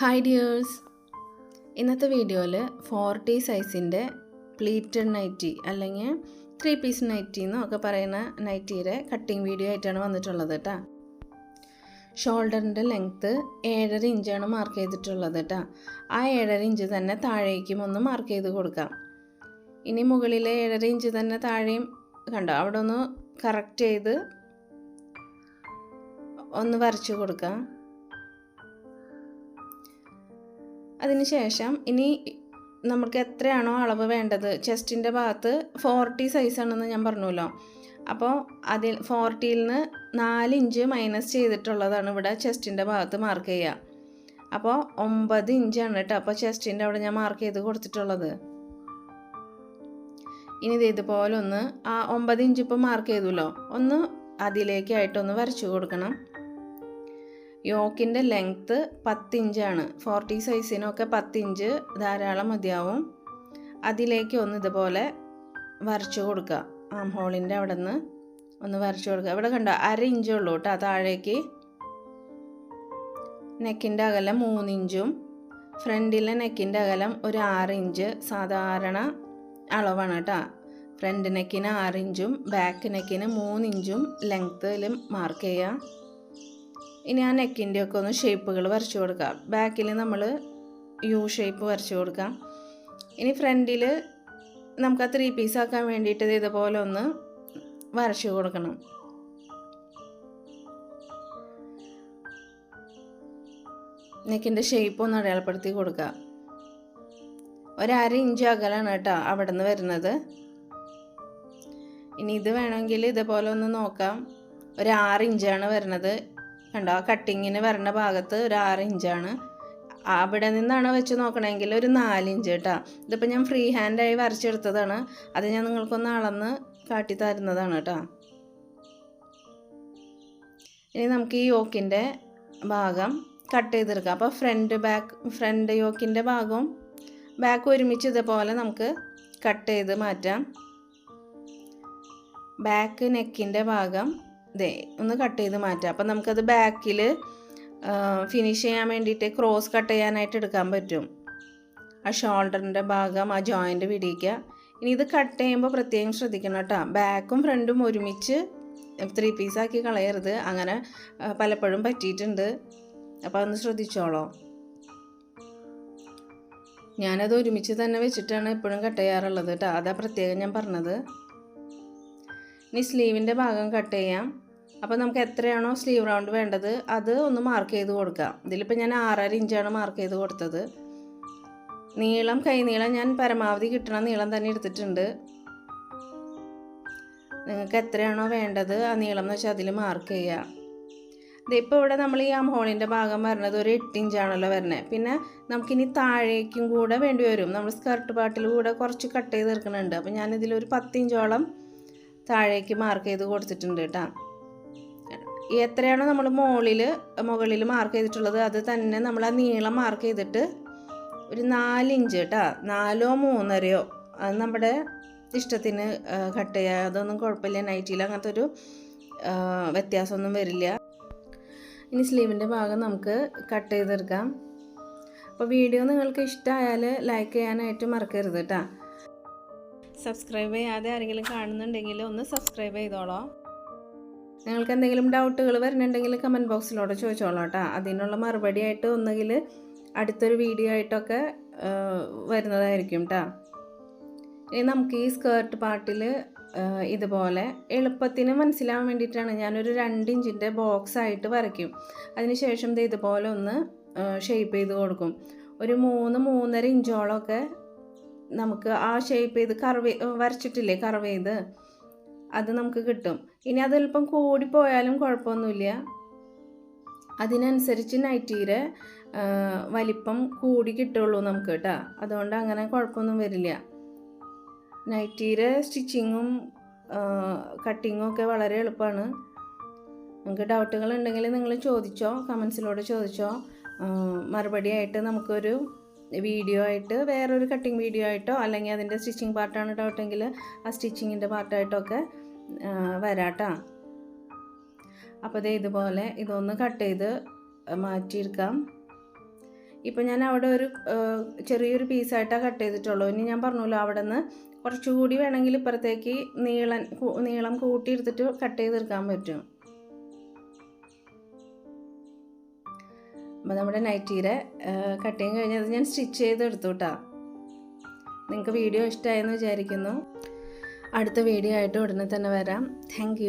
Hi dears ഇന്നത്തെ വീഡിയോയിൽ forty സൈസിന്റെ പ്ലീറ്റഡ് നൈറ്റി അല്ലെങ്കിൽ ത്രീ പീസ് നൈറ്റി എന്നൊക്കെ പറയുന്ന നൈറ്റിയുടെ കട്ടിങ് വീഡിയോ ആയിട്ടാണ് വന്നിട്ടുള്ളത് കേട്ടോ ഷോൾഡറിന്റെ ലെങ്ത്ത് ഏഴര ഇഞ്ചാണ് മാർക്ക് ചെയ്തിട്ടുള്ളത് കേട്ടോ ആ ഏഴര ഇഞ്ച് തന്നെ താഴേക്കും ഒന്ന് മാർക്ക് ചെയ്ത് കൊടുക്കാം. ഇനി മുകളിലെ ഏഴര ഇഞ്ച് തന്നെ താഴെയും കണ്ടോ? അവിടെ ഒന്ന് കറക്റ്റ് ചെയ്ത് ഒന്ന് വരച്ചു കൊടുക്കാം. അതിനുശേഷം ഇനി നമുക്ക് എത്രയാണോ അളവ് വേണ്ടത്? ചെസ്റ്റിന്റെ ഭാഗത്ത് ഫോർട്ടി സൈസാണെന്ന് ഞാൻ പറഞ്ഞല്ലോ അപ്പോൾ അതിൽ ഫോർട്ടിയിൽ നിന്ന് നാല് ഇഞ്ച് മൈനസ് ചെയ്തിട്ടുള്ളതാണ് ഇവിടെ ചെസ്റ്റിന്റെ ഭാഗത്ത് മാർക്ക് ചെയ്യുക. അപ്പോൾ ഒമ്പത് ഇഞ്ചാണ് കേട്ടോ. അപ്പോൾ ചെസ്റ്റിന്റെ അവിടെ ഞാൻ മാർക്ക് ചെയ്ത് കൊടുത്തിട്ടുള്ളത്. ഇനി ഇത് ഇതുപോലെ ഒന്ന് ആ ഒമ്പത് ഇഞ്ച് ഇപ്പോൾ മാർക്ക് ചെയ്തല്ലോ. ഒന്ന് അതിലേക്കായിട്ടൊന്ന് വരച്ചു കൊടുക്കണം. യോക്കിന്റെ ലെങ്ത്ത് പത്തിഞ്ചാണ്. ഫോർട്ടി സൈസിനൊക്കെ പത്തിഞ്ച് ധാരാളം മതിയാവും. അതിലേക്ക് ഒന്ന് ഇതുപോലെ വരച്ചു കൊടുക്കുക. ആം ഹോളിന്റെ അവിടെ നിന്ന് ഒന്ന് വരച്ചു കൊടുക്കുക. ഇവിടെ കണ്ടോ അര ഇഞ്ചേ ഉള്ളൂ കേട്ടോ താഴേക്ക്. നെക്കിന്റെ അകലം മൂന്നിഞ്ചും ഫ്രണ്ടിലെ നെക്കിന്റെ അകലം ഒരു ആറ് ഇഞ്ച് സാധാരണ അളവാണ് കേട്ടോ. ഫ്രണ്ട് നെക്കിന് ആറ് ഇഞ്ചും ബാക്ക് നെക്കിന് മൂന്നിഞ്ചും ലെങ്ത്തിലും മാർക്ക് ചെയ്യുക. ഇനി ആ നെക്കിന്റെ ഒക്കെ ഒന്ന് ഷേപ്പുകൾ വരച്ചു കൊടുക്കാം. ബാക്കിൽ നമ്മൾ യു ഷേപ്പ് വരച്ചു കൊടുക്കാം. ഇനി ഫ്രണ്ടിൽ നമുക്ക് ആ ത്രീ പീസ് ആക്കാൻ വേണ്ടിയിട്ട് ഇത് ഇതുപോലെ ഒന്ന് വരച്ചു കൊടുക്കണം. നെക്കിന്റെ ഷേപ്പ് ഒന്ന് അടയാളപ്പെടുത്തി കൊടുക്കുക. ഒരര ഇഞ്ച് അകലാണ് കേട്ടോ അവിടെ നിന്ന് വരുന്നത്. ഇനി ഇത് വേണമെങ്കിൽ ഇതേപോലെ ഒന്ന് നോക്കാം. ഒരു ആറ് ഇഞ്ചാണ് വരുന്നത്. കണ്ടോ? ആ കട്ടിങ്ങിന് വരണ ഭാഗത്ത് ഒരു ആറ് ഇഞ്ചാണ്. അവിടെ നിന്നാണ് വെച്ച് നോക്കണമെങ്കിൽ ഒരു നാലിഞ്ച് കേട്ടോ. ഇതിപ്പോൾ ഞാൻ ഫ്രീ ഹാൻഡായി വരച്ചെടുത്തതാണ്. അത് ഞാൻ നിങ്ങൾക്കൊന്ന് അളന്ന് കാട്ടി തരുന്നതാണ് കേട്ടോ. ഇനി നമുക്ക് ഈ യോക്കിന്റെ ഭാഗം കട്ട് ചെയ്തെടുക്കാം. അപ്പോൾ ഫ്രണ്ട് ബാക്ക് ഫ്രണ്ട് യോക്കിന്റെ ഭാഗവും ബാക്ക് ഒരുമിച്ച് ഇതേപോലെ നമുക്ക് കട്ട് ചെയ്ത് മാറ്റാം. ബാക്ക് നെക്കിന്റെ ഭാഗം ഇതേ ഒന്ന് കട്ട് ചെയ്ത് മാറ്റാം. അപ്പം നമുക്കത് ബാക്കിൽ ഫിനിഷ് ചെയ്യാൻ വേണ്ടിയിട്ട് ക്രോസ് കട്ട് ചെയ്യാനായിട്ട് എടുക്കാൻ പറ്റും. ആ ഷോൾഡറിന്റെ ഭാഗം ആ ജോയിന്റ് പിടിക്കുക. ഇനി ഇത് കട്ട് ചെയ്യുമ്പോൾ പ്രത്യേകം ശ്രദ്ധിക്കണം കേട്ടോ. ബാക്കും ഫ്രണ്ടും ഒരുമിച്ച് ത്രീ പീസാക്കി കളയരുത്. അങ്ങനെ പലപ്പോഴും പറ്റിയിട്ടുണ്ട്. അപ്പോൾ ഒന്ന് ശ്രദ്ധിച്ചോളോ. ഞാനത് ഒരുമിച്ച് തന്നെ വെച്ചിട്ടാണ് എപ്പോഴും കട്ട് ചെയ്യാറുള്ളത് കേട്ടോ. അതാ പ്രത്യേകം ഞാൻ പറഞ്ഞത്. ഇനി സ്ലീവിന്റെ ഭാഗം കട്ട് ചെയ്യാം. അപ്പോൾ നമുക്ക് എത്രയാണോ സ്ലീവ് റൗണ്ട് വേണ്ടത് അത് ഒന്ന് മാർക്ക് ചെയ്ത് കൊടുക്കാം. ഇതിലിപ്പോൾ ഞാൻ ആറര ഇഞ്ചാണ് മാർക്ക് ചെയ്ത് കൊടുത്തത്. നീളം കൈനീളം ഞാൻ പരമാവധി കിട്ടണ നീളം തന്നെ എടുത്തിട്ടുണ്ട്. നിങ്ങൾക്ക് എത്രയാണോ വേണ്ടത് ആ നീളം എന്ന് വെച്ചാൽ അതിൽ മാർക്ക് ചെയ്യാം. ഇതിപ്പോൾ ഇവിടെ നമ്മൾ ഈ ആം ഹോളിന്റെ ഭാഗം വരുന്നത് ഒരു എട്ട് ഇഞ്ചാണല്ലോ വരുന്നത് പിന്നെ നമുക്കിനി താഴേക്കും കൂടെ വേണ്ടി വരും. നമ്മൾ സ്കർട്ട് പാട്ടിൽ കൂടെ കുറച്ച് കട്ട് ചെയ്ത് തീർക്കുന്നുണ്ട് അപ്പോൾ ഞാനിതിലൊരു പത്തിഞ്ചോളം താഴേക്ക് മാർക്ക് ചെയ്ത് കൊടുത്തിട്ടുണ്ട് കേട്ടോ. എത്രയാണോ നമ്മൾ മുകളിൽ മുകളിൽ മാർക്ക് ചെയ്തിട്ടുള്ളത് അത് തന്നെ നമ്മൾ ആ നീളം മാർക്ക് ചെയ്തിട്ട് ഒരു നാലിഞ്ച് കേട്ടോ. നാലോ മൂന്നരയോ അത് നമ്മുടെ ഇഷ്ടത്തിന് കട്ട് ചെയ്യുക അതൊന്നും കുഴപ്പമില്ല. നൈറ്റിയിൽ അങ്ങനത്തെ ഒരു വ്യത്യാസമൊന്നും വരില്ല. ഇനി സ്ലീവിന്റെ ഭാഗം നമുക്ക് കട്ട് ചെയ്തെടുക്കാം. അപ്പോൾ വീഡിയോ നിങ്ങൾക്ക് ഇഷ്ടമായാൽ ലൈക്ക് ചെയ്യാനായിട്ട് മറക്കരുത് കേട്ടോ. സബ്സ്ക്രൈബ് ചെയ്യാതെ ആരെങ്കിലും കാണുന്നുണ്ടെങ്കിൽ ഒന്ന് സബ്സ്ക്രൈബ് ചെയ്തോളോ. നിങ്ങൾക്ക് എന്തെങ്കിലും ഡൗട്ടുകൾ വരുന്നുണ്ടെങ്കിൽ കമന്റ് ബോക്സിലൂടെ ചോദിച്ചോളൂ കേട്ടോ. അതിനുള്ള മറുപടി ആയിട്ട് ഒന്നുകിൽ അടുത്തൊരു വീഡിയോ ആയിട്ടൊക്കെ വരുന്നതായിരിക്കും കേട്ടോ ഇനി നമുക്ക് ഈ സ്കേർട്ട് പാർട്ടിൽ ഇതുപോലെ എളുപ്പത്തിന് മനസ്സിലാവാൻ വേണ്ടിയിട്ടാണ് ഞാനൊരു രണ്ട് ഇഞ്ചിന്റെ ബോക്സ് ആയിട്ട് വരയ്ക്കും. അതിനുശേഷം ഇത് ഇതുപോലെ ഒന്ന് ഷേപ്പ് ചെയ്ത് കൊടുക്കും. ഒരു മൂന്ന് മൂന്നര ഇഞ്ചോളമൊക്കെ നമുക്ക് ആ ഷേപ്പ് ചെയ്ത് കർവ് വരച്ചിട്ടില്ലേ കർവ് ചെയ്ത്? അത് നമുക്ക് കിട്ടും. ഇനി അതല്പം കൂടിപ്പോയാലും കുഴപ്പമൊന്നുമില്ല. അതിനനുസരിച്ച് നൈറ്റീരെ വലിപ്പം കൂടി കിട്ടുള്ളൂ നമുക്ക് കേട്ടോ. അതുകൊണ്ട് അങ്ങനെ കുഴപ്പമൊന്നും വരില്ല. നൈറ്റീരെ സ്റ്റിച്ചിങ്ങും കട്ടിങ്ങും ഒക്കെ വളരെ എളുപ്പമാണ്. നിങ്ങൾക്ക് ഡൗട്ടുകൾ ഉണ്ടെങ്കിൽ നിങ്ങൾ ചോദിച്ചോ കമൻസിലൂടെ ചോദിച്ചോ. മറുപടിയായിട്ട് നമുക്കൊരു വീഡിയോ ആയിട്ട് വേറൊരു കട്ടിങ് വീഡിയോ ആയിട്ടോ അല്ലെങ്കിൽ അതിന്റെ സ്റ്റിച്ചിങ് പാർട്ടാണ് ഡൗട്ടെങ്കിൽ ആ സ്റ്റിച്ചിങ്ങിന്റെ പാർട്ടായിട്ടൊക്കെ വരാട്ടോ. അപ്പോൾ ഇത് ഇതുപോലെ ഇതൊന്ന് കട്ട് ചെയ്ത് മാറ്റിയെടുക്കാം ഇപ്പം ഞാൻ അവിടെ ഒരു ചെറിയൊരു പീസായിട്ടാണ് കട്ട് ചെയ്തിട്ടുള്ളൂ. ഇനി ഞാൻ പറഞ്ഞല്ലോ അവിടെ നിന്ന് കുറച്ചുകൂടി വേണമെങ്കിൽ ഇപ്പുറത്തേക്ക് നീളൻ നീളം കൂട്ടിയെടുത്തിട്ട് കട്ട് ചെയ്തെടുക്കാൻ പറ്റും. അപ്പോൾ നമ്മുടെ നൈറ്റീരെ കട്ടിങ് കഴിഞ്ഞത് ഞാൻ സ്റ്റിച്ച് ചെയ്തെടുത്തു കേട്ടോ നിങ്ങൾക്ക് വീഡിയോ ഇഷ്ടമായെന്ന് വിചാരിക്കുന്നു. അടുത്ത വീഡിയോ ആയിട്ട് ഉടനെ തന്നെ വരാം. താങ്ക്